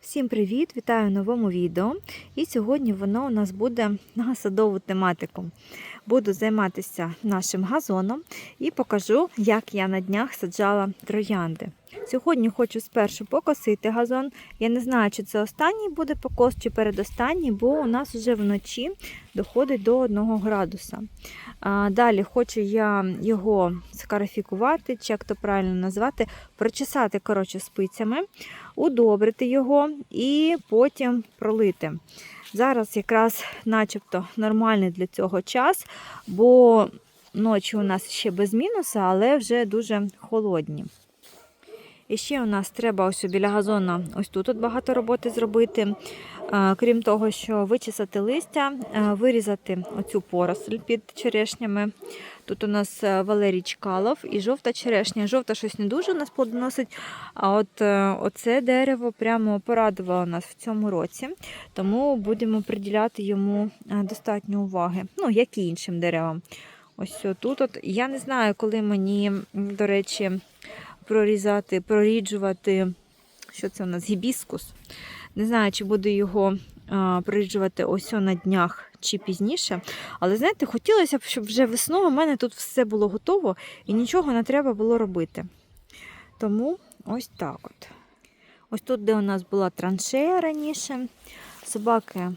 Всім привіт! Вітаю в новому відео. І сьогодні воно у нас буде на садову тематику. Буду займатися нашим газоном і покажу, як я на днях саджала троянди. Сьогодні хочу спершу покосити газон. Я не знаю, чи це останній буде покос, чи передостанній, бо у нас вже вночі доходить до 1 градуса. Далі хочу я його скарафікувати, чи як то правильно назвати, прочесати коротше, спицями, удобрити його і потім пролити. Зараз якраз начебто нормальний для цього час, бо ночі у нас ще без мінуса, але вже дуже холодні. І ще у нас треба ось біля газона ось тут от багато роботи зробити. Крім того, що вичесати листя, вирізати оцю поросль під черешнями. Тут у нас е, Валерій Чкалов і жовта черешня. Жовта щось не дуже у нас плодоносить, а от е, оце дерево прямо порадувало нас в цьому році, тому будемо приділяти йому е, достатньо уваги, ну, як і іншим деревам. Ось тут. От. Я не знаю, коли мені, до речі, прорізати, проріджувати, що це у нас, гібіскус. Не знаю, чи буду його а, проріджувати ось на днях чи пізніше. Але знаєте, хотілося б, щоб вже весною у мене тут все було готово і нічого не треба було робити. Тому ось так от. Ось тут, де у нас була траншея раніше, собаки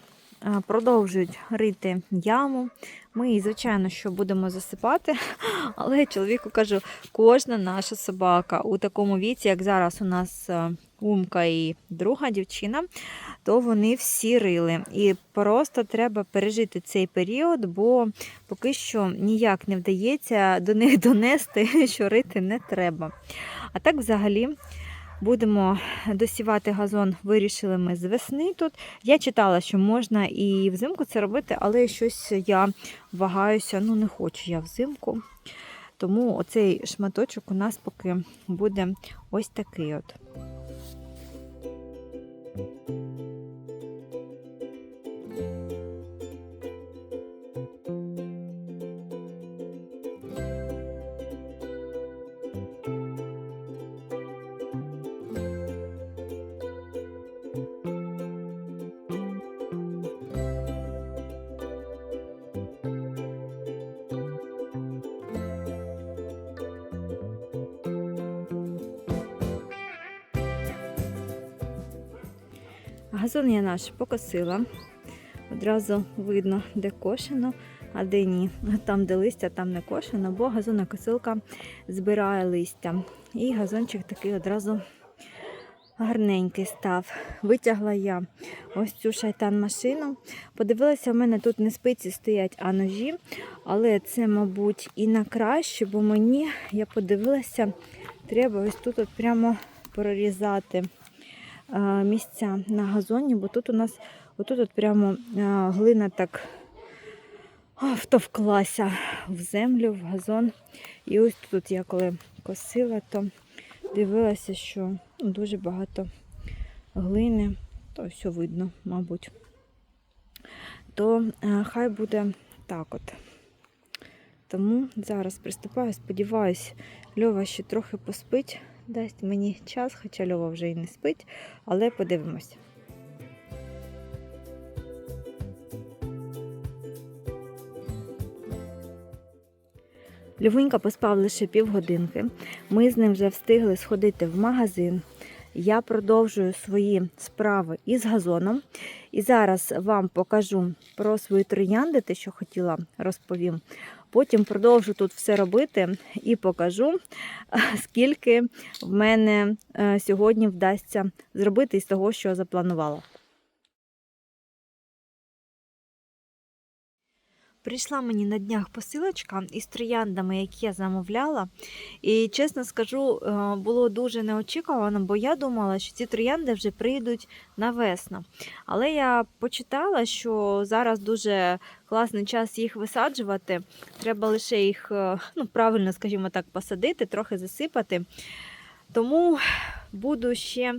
продовжують рити яму. Ми звичайно, що будемо засипати, але чоловіку кажу, кожна наша собака у такому віці, як зараз у нас е, Умка і друга дівчина, то вони всі рили. І просто треба пережити цей період, бо поки що ніяк не вдається до них донести, що рити не треба. А так, взагалі, будемо досівати газон, вирішили ми з весни тут. Я читала, що можна і взимку це робити, але щось я вагаюся, ну не хочу я взимку. Тому оцей шматочок у нас поки буде ось такий от. Газон я наш покосила. Одразу видно, де кошено, а де ні. Там, де листя, там не кошено, бо газонокосилка збирає листя. І газончик такий одразу гарненький став. Витягла я ось цю шайтан-машину. Подивилася, в мене тут не спиці стоять, а ножі. Але це, мабуть, і на краще, бо мені, я подивилася, треба ось тут от прямо прорізати місця на газоні, бо тут у нас отут от прямо глина так втовклася в землю, в газон. І ось тут я коли косила, то дивилася, що дуже багато глини, то все видно, мабуть. То хай буде так от. Тому зараз приступаю, сподіваюсь, Льова ще трохи поспить, дасть мені час, хоча Льова вже і не спить, але подивимось. Львунька поспав лише півгодинки. Ми з ним вже встигли сходити в магазин. Я продовжую свої справи із газоном. І зараз вам покажу про свої троянди, те, що хотіла розповім. Потім продовжу тут все робити і покажу, скільки в мене е, сьогодні вдасться зробити із того, що запланувала. Прийшла мені на днях посилочка із трояндами, які я замовляла. І чесно скажу, е, було дуже неочікувано, бо я думала, що ці троянди вже прийдуть на весну. Але я почитала, що зараз дуже класний час їх висаджувати. Треба лише їх, е, ну, правильно, скажімо так, посадити, трохи засипати. Тому буду ще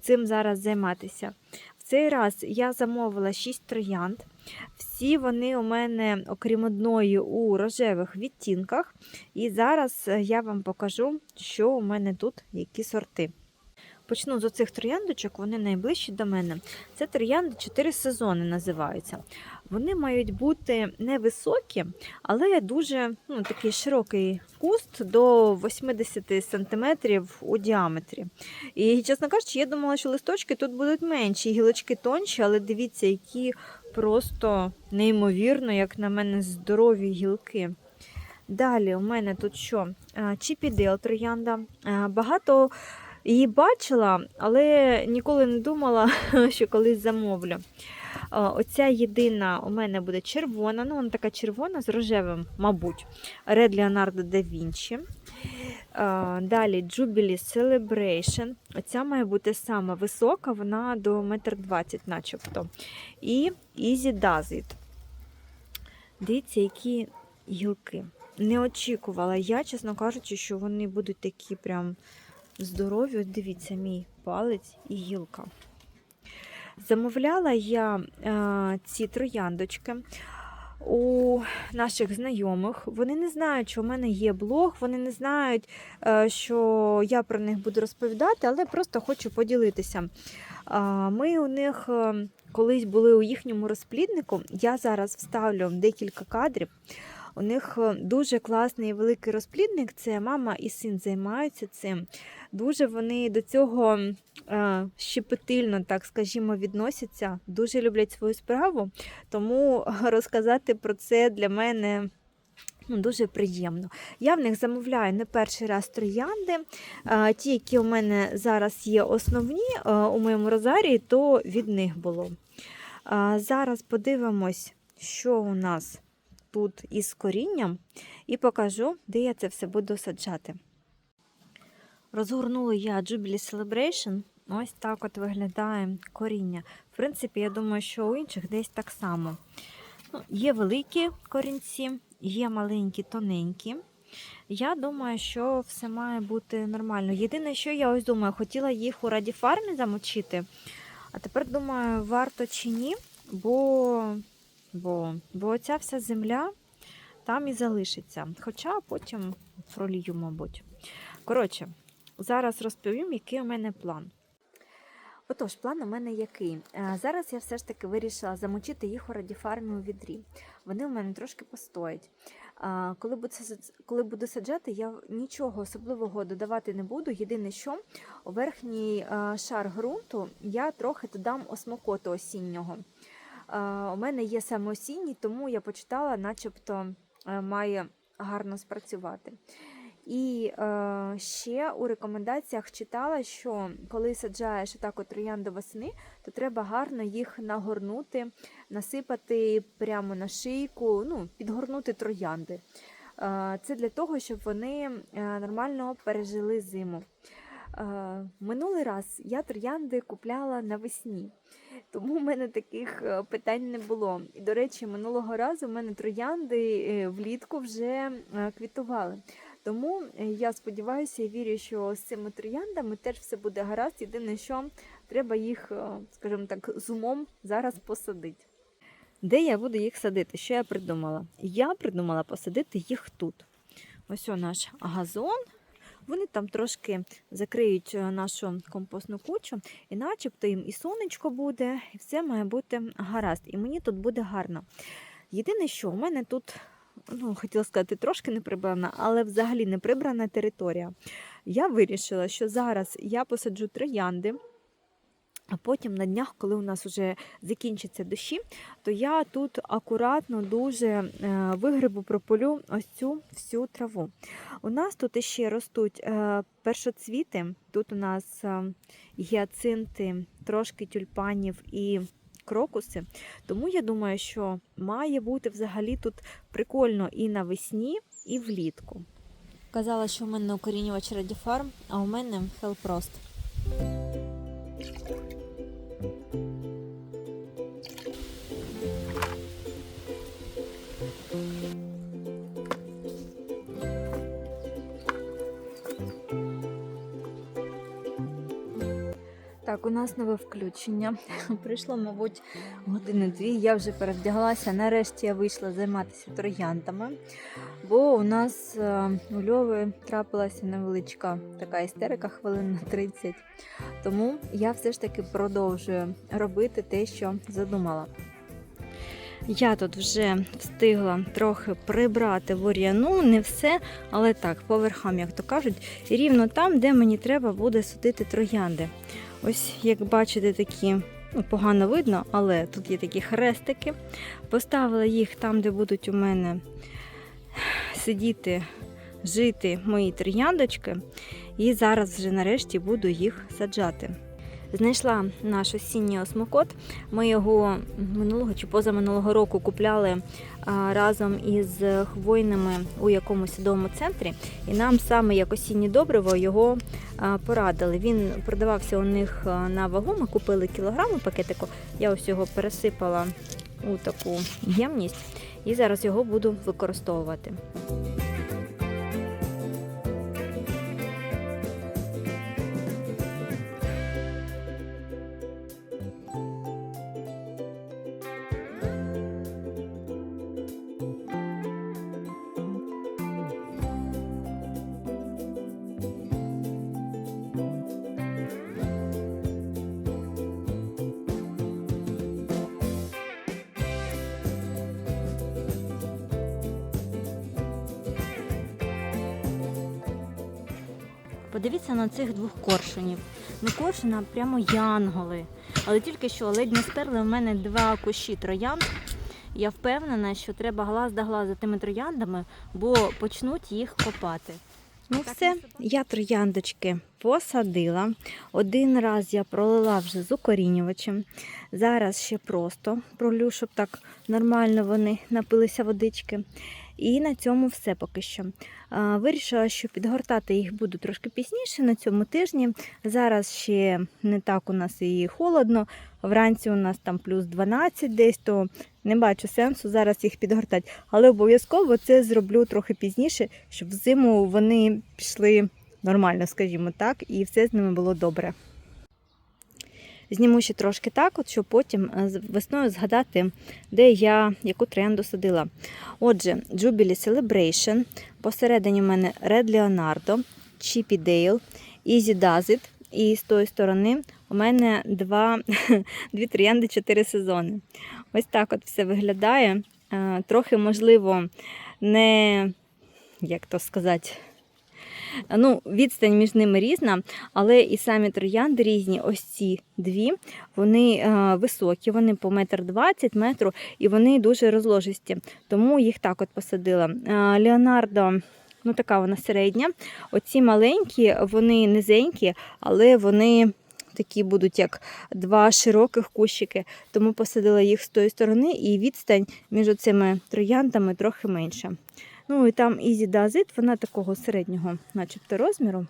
цим зараз займатися. В цей раз я замовила 6 троянд. Всі вони у мене, окрім одної, у рожевих відтінках. І зараз е, я вам покажу, що у мене тут, які сорти. Почну з оцих трояндочок, вони найближчі до мене. Це троянди 4 сезони називаються. Вони мають бути невисокі, але дуже ну, такий широкий куст до 80 см у діаметрі. І, чесно кажучи, я думала, що листочки тут будуть менші, гілочки тонші, але дивіться, які просто неймовірно, як на мене, здорові гілки. Далі у мене тут що? Чіпідел троянда. Багато її бачила, але ніколи не думала, що колись замовлю. Оця єдина у мене буде червона, ну вона така червона з рожевим, мабуть. Red Leonardo da Vinci. Далі Jubilee Celebration. Оця має бути сама висока, вона до 1,20 м начебто. І Easy Does It. Дивіться, які гілки. Не очікувала я, чесно кажучи, що вони будуть такі прям здорові. От дивіться, мій палець і гілка. Замовляла я е, ці трояндочки у наших знайомих. Вони не знають, що в мене є блог, вони не знають, е, що я про них буду розповідати, але просто хочу поділитися. Ми у них е, колись були у їхньому розпліднику. Я зараз вставлю декілька кадрів. У них е, дуже класний великий розплідник. Це мама і син займаються цим. Дуже вони до цього е, щепетильно, так скажімо, відносяться, дуже люблять свою справу. Тому розказати про це для мене. Ну, Дуже приємно. Я в них замовляю не перший раз троянди. Е, Ті, які у мене зараз є основні у моєму розарії, то від них було. Зараз подивимось, що у нас тут із корінням, і покажу, де я це все буду саджати. Розгорнула я Jubilee Celebration. Ось так от виглядає коріння. В принципі, я думаю, що у інших десь так само. Ну, Є великі корінці, є маленькі, тоненькі. Я думаю, що все має бути нормально. Єдине, що я ось думаю, хотіла їх у радіфармі замочити, а тепер думаю, варто чи ні, бо, бо, бо ця вся земля там і залишиться. Хоча потім пролію, мабуть. Коротше, зараз розповім, який у мене план. Отож, план у мене який. Е, Зараз я все ж таки вирішила замочити їх у радіфармі у відрі. Вони у мене трошки постоять. Коли буду, коли буду саджати, я нічого особливого додавати не буду. Єдине, що верхній шар ґрунту я трохи додам осмокоту осіннього. У мене є саме осінній, тому я почитала, начебто е, має гарно спрацювати. І е, ще у рекомендаціях читала, що коли саджаєш так от троянди восени, то треба гарно їх нагорнути, насипати прямо на шийку, ну, підгорнути троянди. Е, це для того, щоб вони е, нормально пережили зиму. Минулий раз я троянди купляла навесні, тому в мене таких е, питань не було. І, до речі, минулого разу в мене троянди е, влітку вже е, квітували. Тому я сподіваюся і вірю, що з цими трояндами теж все буде гаразд. Єдине, що треба їх, скажімо так, з умом зараз посадити. Де я буду їх садити? Що я придумала? Я придумала посадити їх тут. Ось о наш газон. Вони там трошки закриють е, нашу компостну кучу, і начебто їм і сонечко буде, і все має бути гаразд. І мені тут буде гарно. Єдине, що у мене тут, ну, хотіла сказати, трошки не прибрана, але взагалі не прибрана територія. Я вирішила, що зараз я посаджу троянди. А потім на днях, коли у нас вже закінчаться дощі, то я тут акуратно дуже е, вигребу прополю ось цю всю траву. У нас тут іще ростуть е, першоцвіти, тут у нас е, гіацинти, трошки тюльпанів і крокуси. Тому я думаю, що має бути взагалі тут прикольно і навесні, і влітку. Казала, що у мене укорінювач Радіфарм, а у мене Хелпрост. Нас нове включення. Прийшло, мабуть, години-дві. Я вже перевдяглася. Нарешті я вийшла займатися трояндами, бо у нас е, у Льови трапилася невеличка така істерика хвилин на 30. Тому я все ж таки продовжую робити те, що задумала. Я тут вже встигла трохи прибрати бур'яну, не все, але так, по верхам, як то кажуть, рівно там, де мені треба буде садити троянди. Ось, як бачите, такі ну, погано видно, але тут є такі хрестики. Поставила їх там, де будуть у мене сидіти, жити мої трояндочки. І зараз вже нарешті буду їх саджати. Знайшла наш осінній осмокот. Ми його минулого чи позаминулого року купляли разом із хвойними у якомусь садовому центрі, і нам саме як осіннє добриво його порадили. Він продавався у них на вагу. Ми купили кілограм у пакетику. Я ось його пересипала у таку ємність і зараз його буду використовувати. Подивіться на цих двох коршунів. Ну, коршуна прямо янголи. Але тільки що ледь не стерли в мене два кущі троянд. Я впевнена, що треба глаз да глаз за тими трояндами, бо почнуть їх копати. Ну все, я трояндочки посадила. Один раз я пролила вже з укорінювачем. Зараз ще просто пролю, щоб так нормально вони напилися водички. І на цьому все поки що. Вирішила, що підгортати їх буду трошки пізніше на цьому тижні. Зараз ще не так у нас і холодно. Вранці у нас там плюс 12 десь, то не бачу сенсу зараз їх підгортати. Але обов'язково це зроблю трохи пізніше, щоб взиму вони пішли нормально, скажімо так, і все з ними було добре. Зніму ще трошки так, от, щоб потім е, весною згадати, де я яку тренду садила. Отже, Jubilee Celebration, посередині в мене Red Leonardo, Chippy Dale, Easy Does It, і з тої сторони у мене два, дві троянди, чотири сезони. Ось так от все виглядає. Е, Трохи, можливо, не, як то сказати, ну, відстань між ними різна, але і самі троянди різні. Ось ці дві, вони е, високі, вони по метр двадцять метру, і вони дуже розложисті. Тому їх так от посадила. Е, Леонардо. Ну, така вона середня. Оці маленькі, вони низенькі, але вони такі будуть як два широких кущики. Тому посадила їх з тої сторони, і відстань між цими трояндами трохи менша. Ну і там Easy Does It, вона такого середнього, начебто, розміру.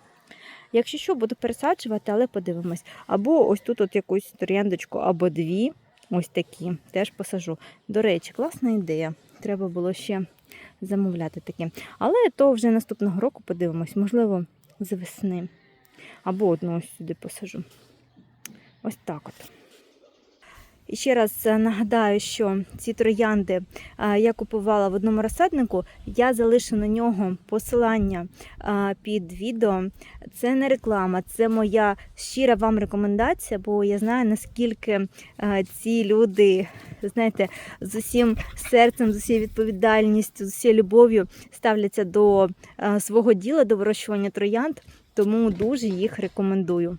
Якщо що, буду пересаджувати, але подивимось. Або ось тут от якусь трояндочку, або дві. Ось такі. Теж посажу. До речі, класна ідея. Треба було ще замовляти такі. Але то вже наступного року подивимось, можливо, з весни. Або одну ось сюди посажу. Ось так от. І ще раз е, нагадаю, що ці троянди е, я купувала в одному розсаднику. Я залишу на нього посилання е, під відео. Це не реклама, це моя щира вам рекомендація, бо я знаю, наскільки ці люди, знаєте, з усім серцем, з усією відповідальністю, з усією любов'ю ставляться до свого діла, до вирощування троянд, тому дуже їх рекомендую.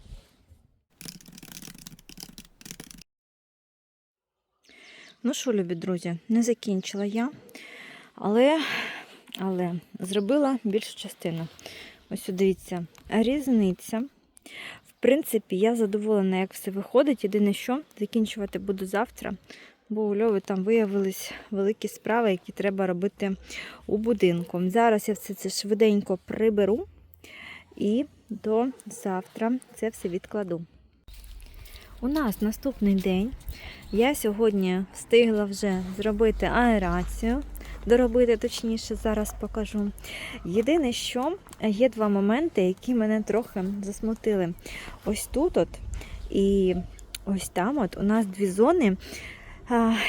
Ну що, любі друзі, не закінчила я, але, але зробила більшу частину. Ось дивіться, різниця. В принципі, я задоволена, як все виходить. Єдине, що закінчувати буду завтра, бо у Льови там виявились великі справи, які треба робити у будинку. Зараз я все це швиденько приберу і до завтра це все відкладу. У нас наступний день. Я сьогодні встигла вже зробити аерацію, доробити точніше, зараз покажу. Єдине, що є два моменти, які мене трохи засмутили. Ось тут от І ось там от у нас дві зони,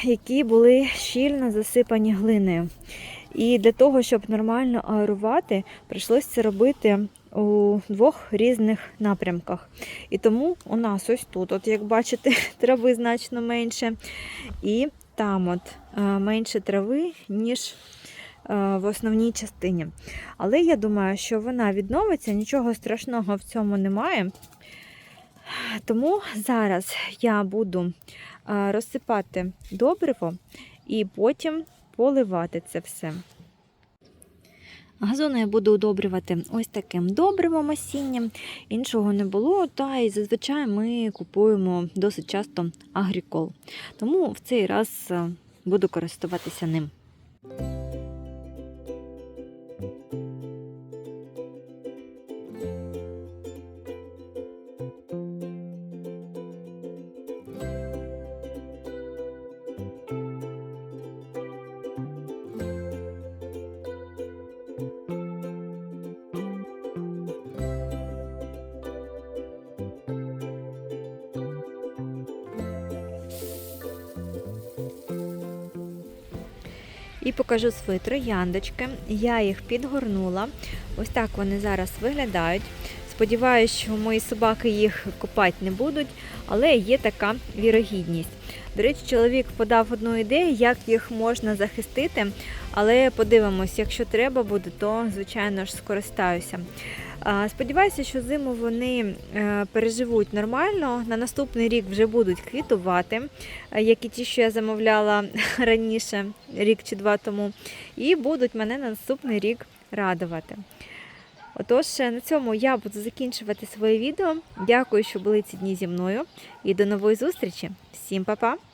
які були щільно засипані глиною. І для того, щоб нормально аерувати, прийшлося це робити у двох різних напрямках. І тому у нас ось тут, от як бачите, трави значно менше. І там от е, менше трави, ніж е, в основній частині. Але я думаю, що вона відновиться, нічого страшного в цьому немає. Тому зараз я буду е, розсипати добриво і потім поливати це все. Газони я буду удобрювати ось таким добривом осіннім. Іншого не було, та і зазвичай ми купуємо досить часто агрікол. Тому в цей раз е, буду користуватися ним. І покажу свої трояндочки. Я їх підгорнула. Ось так вони зараз виглядають. Сподіваюсь, що мої собаки їх копати не будуть, але є така вірогідність. До речі, чоловік подав одну ідею, як їх можна захистити, але подивимось, якщо треба буде, то звичайно ж скористаюся. Сподіваюся, що зиму вони е, переживуть нормально. На наступний рік вже будуть квітувати, е, як і ті, що я замовляла раніше, рік чи два тому, і будуть мене на наступний рік радувати. Отож, е, на цьому я буду закінчувати своє відео. Дякую, що були ці дні зі мною. І до нової зустрічі. Всім па-па!